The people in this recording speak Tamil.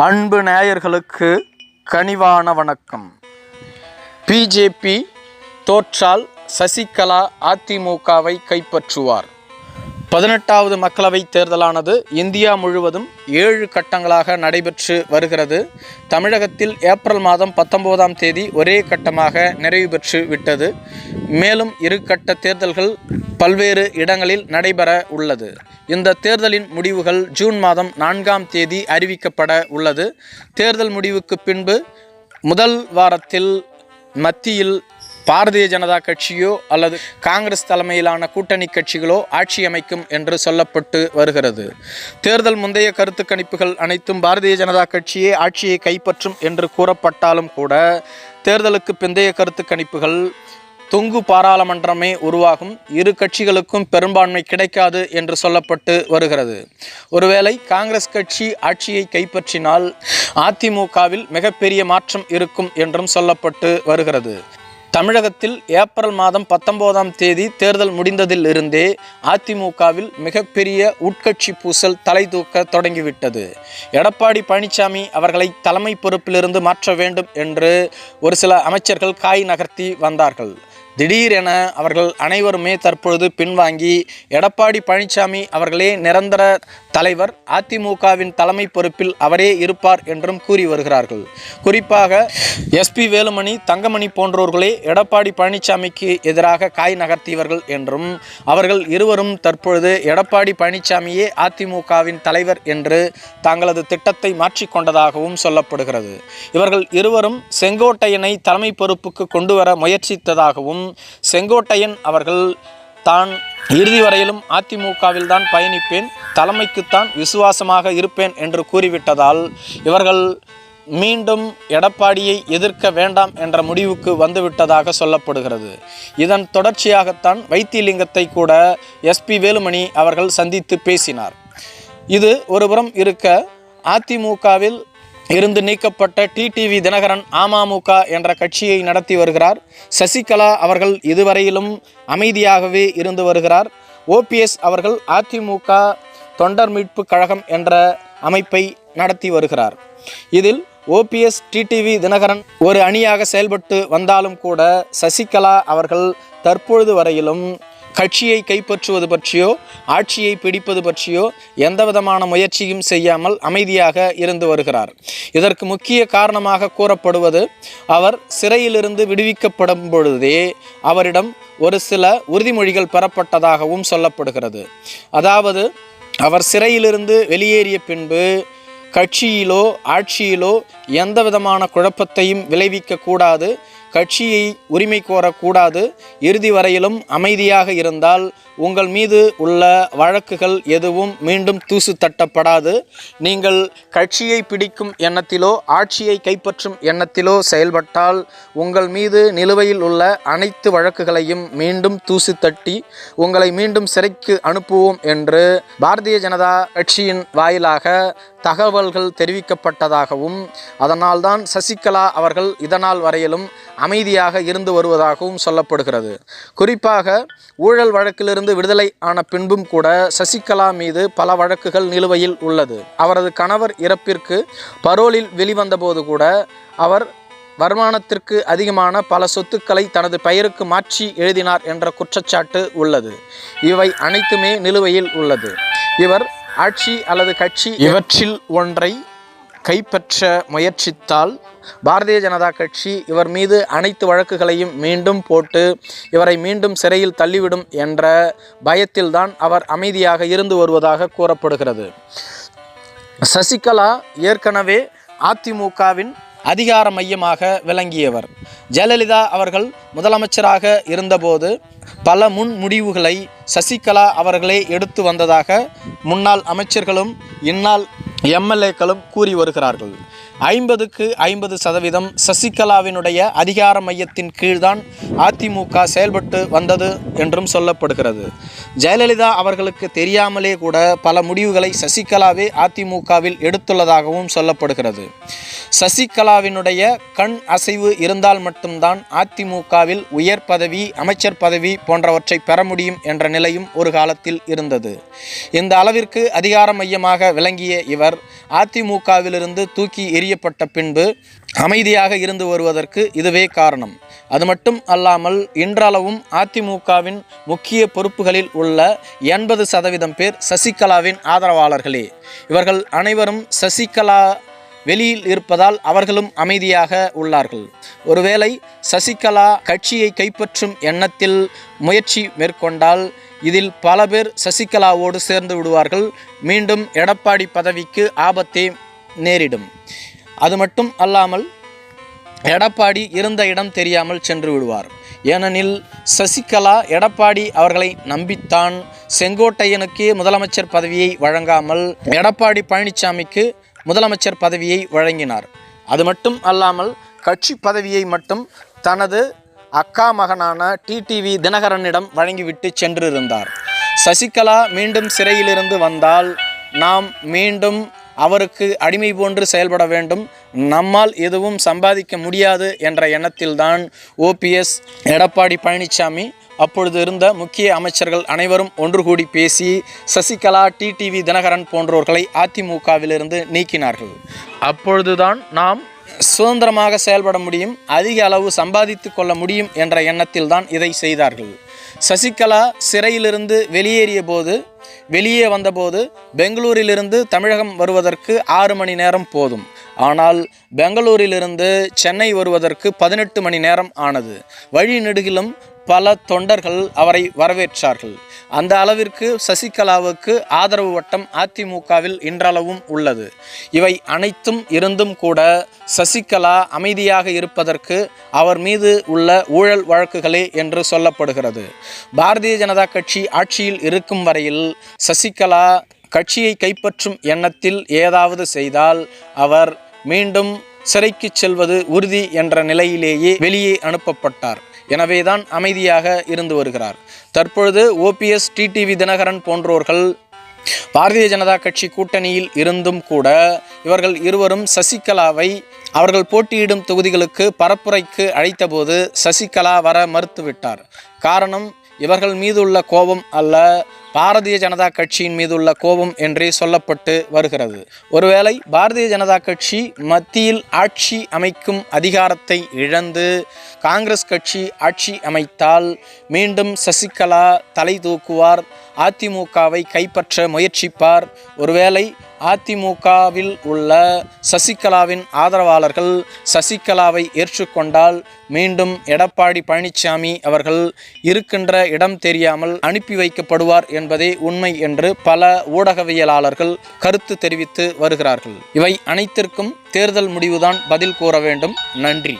அன்பு நேயர்களுக்கு கனிவான வணக்கம். பிஜேபி தோற்றால் சசிகலா அதிமுகவை கைப்பற்றுவார். பதினெட்டாவது மக்களவைத் தேர்தலானது இந்தியா முழுவதும் ஏழு கட்டங்களாக நடைபெற்று வருகிறது. தமிழகத்தில் ஏப்ரல் மாதம் பத்தொன்பதாம் தேதி ஒரே கட்டமாக நிறைவு பெற்று விட்டது. மேலும் இரு கட்ட தேர்தல்கள் பல்வேறு இடங்களில் நடைபெற உள்ளது. இந்த தேர்தலின் முடிவுகள் ஜூன் மாதம் நான்காம் தேதி அறிவிக்கப்பட உள்ளது. தேர்தல் முடிவுக்கு பின்பு முதல் வாரத்தில் மத்தியில் பாரதிய ஜனதா கட்சியோ அல்லது காங்கிரஸ் தலைமையிலான கூட்டணி கட்சிகளோ ஆட்சி அமைக்கும் என்று சொல்லப்பட்டு வருகிறது. தேர்தல் முந்தைய கருத்து கணிப்புகள் அனைத்தும் பாரதிய ஜனதா கட்சியே ஆட்சியை கைப்பற்றும் என்று கூறப்பட்டாலும் கூட தேர்தலுக்கு பிந்தைய கருத்து கணிப்புகள் தொங்கு பாராளுமன்றமே உருவாகும். இரு கட்சிகளுக்கும் பெரும்பான்மை கிடைக்காது என்று சொல்லப்பட்டு வருகிறது. ஒருவேளை காங்கிரஸ் கட்சி ஆட்சியை கைப்பற்றினால் அதிமுகவில் மிகப்பெரிய மாற்றம் இருக்கும் என்றும் சொல்லப்பட்டு வருகிறது. தமிழகத்தில் ஏப்ரல் மாதம் பத்தொன்பதாம் தேதி தேர்தல் முடிந்ததில் இருந்தே அதிமுகவில் மிகப்பெரிய உட்கட்சி பூசல் தலை தூக்க தொடங்கிவிட்டது. எடப்பாடி பழனிசாமி அவர்களை தலைமை பொறுப்பிலிருந்து மாற்ற வேண்டும் என்று ஒரு சில அமைச்சர்கள் காய் நகர்த்தி வந்தார்கள். திடீரென அவர்கள் அனைவருமே தற்பொழுது பின்வாங்கி எடப்பாடி பழனிசாமி அவர்களே நிரந்தர தலைவர் அதிமுகவின் தலைமை பொறுப்பில் அவரே இருப்பார் என்றும் கூறி வருகிறார்கள். குறிப்பாக எஸ்பி வேலுமணி தங்கமணி போன்றோர்களே எடப்பாடி பழனிசாமிக்கு எதிராக காய் நகர்த்தியவர்கள் என்றும் அவர்கள் இருவரும் தற்பொழுது எடப்பாடி பழனிசாமியே அதிமுகவின் தலைவர் என்று தங்களது திட்டத்தை மாற்றிக்கொண்டதாகவும் சொல்லப்படுகிறது. இவர்கள் இருவரும் செங்கோட்டையனை தலைமை பொறுப்புக்கு கொண்டு வர முயற்சித்ததாகவும் செங்கோட்டையன் அவர்கள் தான் இறுதி வரையிலும் அதிமுகவில் தான் பயணிப்பேன். தலைமைக்குத்தான் விசுவாசமாக இருப்பேன் என்று கூறிவிட்டதால் இவர்கள் மீண்டும் எடப்பாடியை எதிர்க்க வேண்டாம் என்ற முடிவுக்கு வந்துவிட்டதாக சொல்லப்படுகிறது. இதன் தொடர்ச்சியாகத்தான் வைத்தியலிங்கத்தை கூட எஸ்பி வேலுமணி அவர்கள் சந்தித்து பேசினார். இது ஒருபுறம் இருக்க அதிமுகவில் இருந்து நீக்கப்பட்ட டிடிவி தினகரன் அமமுக என்ற கட்சியை நடத்தி வருகிறார். சசிகலா அவர்கள் இதுவரையிலும் அமைதியாகவே இருந்து வருகிறார். ஓபிஎஸ் அவர்கள் அதிமுக தொண்டர் மீட்பு கழகம் என்ற அமைப்பை நடத்தி வருகிறார். இதில் ஓபிஎஸ் டிடிவி தினகரன் ஒரு அணியாக செயல்பட்டு வந்தாலும் கூட சசிகலா அவர்கள் தற்பொழுது வரையிலும் கட்சியை கைப்பற்றுவது பற்றியோ ஆட்சியை பிடிப்பது பற்றியோ எந்த விதமான முயற்சியும் செய்யாமல் அமைதியாக இருந்து வருகிறார். இதற்கு முக்கிய காரணமாக கூறப்படுவது அவர் சிறையிலிருந்து விடுவிக்கப்படும் பொழுதே அவரிடம் ஒரு சில உறுதிமொழிகள் பெறப்பட்டதாகவும் சொல்லப்படுகிறது. அதாவது அவர் சிறையிலிருந்து வெளியேறிய பின்பு கட்சியிலோ ஆட்சியிலோ எந்த விதமான குழப்பத்தையும் விளைவிக்க கூடாது கட்சியை உரிமை கோரக்கூடாது. இறுதி வரையிலும் அமைதியாக இருந்தால் உங்கள் மீது உள்ள வழக்குகள் எதுவும் மீண்டும் தூசு தட்டப்படாது. நீங்கள் கட்சியை பிடிக்கும் எண்ணத்திலோ ஆட்சியை கைப்பற்றும் எண்ணத்திலோ செயல்பட்டால் உங்கள் மீது நிலுவையில் உள்ள அனைத்து வழக்குகளையும் மீண்டும் தூசு தட்டி உங்களை மீண்டும் சிறைக்கு அனுப்புவோம் என்று பாரதிய ஜனதா கட்சியின் வாயிலாக தகவல்கள் தெரிவிக்கப்பட்டதாகவும் அதனால்தான் சசிகலா அவர்கள் இதனால் வரையிலும் அமைதியாக இருந்து வருவதாகவும் சொல்லப்படுகிறது. குறிப்பாக ஊழல் வழக்கிலிருந்து இருந்து விடுதலை ஆன பின்பும் கூட சசிகலா மீது பல வழக்குகள் நிலுவையில் உள்ளது. அவரது கணவர் இறப்பிற்கு பரோலில் வெளிவந்தபோது கூட அவர் வருமானத்திற்கு அதிகமான பல சொத்துக்களை தனது பெயருக்கு மாற்றி எழுதினார் என்ற குற்றச்சாட்டு உள்ளது. இவை அனைத்துமே நிலுவையில் உள்ளது. இவர் ஆட்சி அல்லது கட்சி இவற்றில் ஒன்றை கைப்பற்ற முயற்சித்தால் பாரதிய ஜனதா கட்சி இவர் மீது அனைத்து வழக்குகளையும் மீண்டும் போட்டு இவரை மீண்டும் சிறையில் தள்ளிவிடும் என்ற பயத்தில்தான் அவர் அமைதியாக இருந்து வருவதாக கூறப்படுகிறது. சசிகலா ஏற்கனவே அதிமுகவின் அதிகார மையமாக விளங்கியவர். ஜெயலலிதா அவர்கள் முதலமைச்சராக இருந்தபோது பல முன் முடிவுகளை சசிகலா அவர்களே எடுத்து வந்ததாக முன்னாள் அமைச்சர்களும் இந்நாள் எம்எல்ஏக்களும் கூறி வருகிறார்கள். ஐம்பதுக்கு ஐம்பது சதவீதம் சசிகலாவினுடைய அதிகார மையத்தின் கீழ்தான் அதிமுக செயல்பட்டு வந்தது என்றும் சொல்லப்படுகிறது. ஜெயலலிதா அவர்களுக்கு தெரியாமலே கூட பல முடிவுகளை சசிகலாவே அதிமுகவில் எடுத்துள்ளதாகவும் சொல்லப்படுகிறது. சசிகலாவினுடைய கண் அசைவு இருந்தால் மட்டும்தான் அதிமுகவில் உயர் பதவி அமைச்சர் பதவி போன்றவற்றை பெற முடியும் என்ற நிலையும் ஒரு காலத்தில் இருந்தது. இந்த அளவிற்கு அதிகார மையமாக விளங்கிய இவர் அதிமுகவிலிருந்து தூக்கி எறியப்பட்ட பின்பு அமைதியாக இருந்து வருவதற்கு இதுவே காரணம். அது மட்டும் அல்லாமல் இன்றளவும் அதிமுகவின் முக்கிய பொறுப்புகளில் உள்ள எண்பது சதவீதம் பேர் சசிகலாவின் ஆதரவாளர்களே. இவர்கள் அனைவரும் சசிகலா வெளியில் இருப்பதால் அவர்களும் அமைதியாக உள்ளார்கள். ஒருவேளை சசிகலா கட்சியை கைப்பற்றும் எண்ணத்தில் முயற்சி மேற்கொண்டால் இதில் பல பேர் சசிகலாவோடு சேர்ந்து விடுவார்கள். மீண்டும் எடப்பாடி பதவிக்கு ஆபத்தே நேரிடும். அது மட்டும் அல்லாமல் எடப்பாடி இருந்த இடம் தெரியாமல் சென்று விடுவார். ஏனெனில் சசிகலா எடப்பாடி அவர்களை நம்பித்தான். செங்கோட்டையனுக்கே முதலமைச்சர் பதவியை வழங்காமல் எடப்பாடி பழனிசாமிக்கு முதலமைச்சர் பதவியை வழங்கினார். அது மட்டும் அல்லாமல் கட்சி பதவியை மட்டும் தனது அக்கா மகனான டிடிவி தினகரனிடம் வழங்கிவிட்டு சென்றிருந்தார். சசிகலா மீண்டும் சிறையிலிருந்து வந்தால் நாம் மீண்டும் அவருக்கு அடிமை போன்று செயல்பட வேண்டும். நம்மால் எதுவும் சம்பாதிக்க முடியாது என்ற எண்ணத்தில்தான் ஓபிஎஸ் எடப்பாடி பழனிசாமி அப்பொழுது இருந்த முக்கிய அமைச்சர்கள் அனைவரும் ஒன்று கூடி பேசி சசிகலா டிடிவி தினகரன் போன்றோர்களை அதிமுகவிலிருந்து நீக்கினார்கள். அப்பொழுதுதான் நாம் சுதந்திரமாக செயல்பட முடியும் அதிக அளவு சம்பாதித்து கொள்ள முடியும் என்ற எண்ணத்தில் தான் இதை செய்தார்கள். சசிகலா சிறையிலிருந்து வெளியேறிய போது வெளியே வந்தபோது பெங்களூரிலிருந்து தமிழகம் வருவதற்கு ஆறு மணி நேரம் போதும். ஆனால் பெங்களூரிலிருந்து சென்னை வருவதற்கு பதினெட்டு மணி நேரம் ஆனது. வழி நெடுகிலும் பல தொண்டர்கள் அவரை வரவேற்றார்கள். அந்த அளவிற்கு சசிகலாவுக்கு ஆதரவு வட்டம் அதிமுகவில் இன்றளவும் உள்ளது. இவை அனைத்தும் இருந்தும் கூட சசிகலா அமைதியாக இருப்பதற்கு அவர் மீது உள்ள ஊழல் வழக்குகளே என்று சொல்லப்படுகிறது. பாரதிய ஜனதா கட்சி ஆட்சியில் இருக்கும் வரையில் சசிகலா கட்சியை கைப்பற்றும் எண்ணத்தில் ஏதாவது செய்தால் அவர் மீண்டும் சிறைக்கு செல்வது உறுதி என்ற நிலையிலேயே வெளியே அனுப்பப்பட்டார். எனவேதான் அமைதியாக இருந்து வருகிறார். தற்பொழுது ஓபிஎஸ் டிடிவி தினகரன் போன்றோர்கள் பாரதிய ஜனதா கட்சி கூட்டணியில் இருந்தும் கூட இவர்கள் இருவரும் சசிகலாவை அவர்கள் போட்டியிடும் தொகுதிகளுக்கு பரப்புரைக்கு அழைத்தபோது சசிகலா வர மறுத்துவிட்டார். காரணம் இவர்கள் மீது உள்ள கோபம் அல்ல பாரதிய ஜனதா கட்சியின் மீதுள்ள கோபம் என்றே சொல்லப்பட்டு வருகிறது. ஒருவேளை பாரதிய ஜனதா கட்சி மத்தியில் ஆட்சி அமைக்கும் அதிகாரத்தை இழந்து காங்கிரஸ் கட்சி ஆட்சி அமைத்தால் மீண்டும் சசிகலா தலை தூக்குவார் அதிமுகவை கைப்பற்ற முயற்சிப்பார். ஒருவேளை அதிமுகவில் உள்ள சசிகலாவின் ஆதரவாளர்கள் சசிகலாவை ஏற்றுக்கொண்டால் மீண்டும் எடப்பாடி பழனிசாமி அவர்கள் இருக்கின்ற இடம் தெரியாமல் அனுப்பி வைக்கப்படுவார் என்பதே உண்மை என்று பல ஊடகவியலாளர்கள் கருத்து தெரிவித்து வருகிறார்கள். இவை அனைத்திற்கும் தேர்தல் முடிவுதான் பதில் கூற வேண்டும். நன்றி.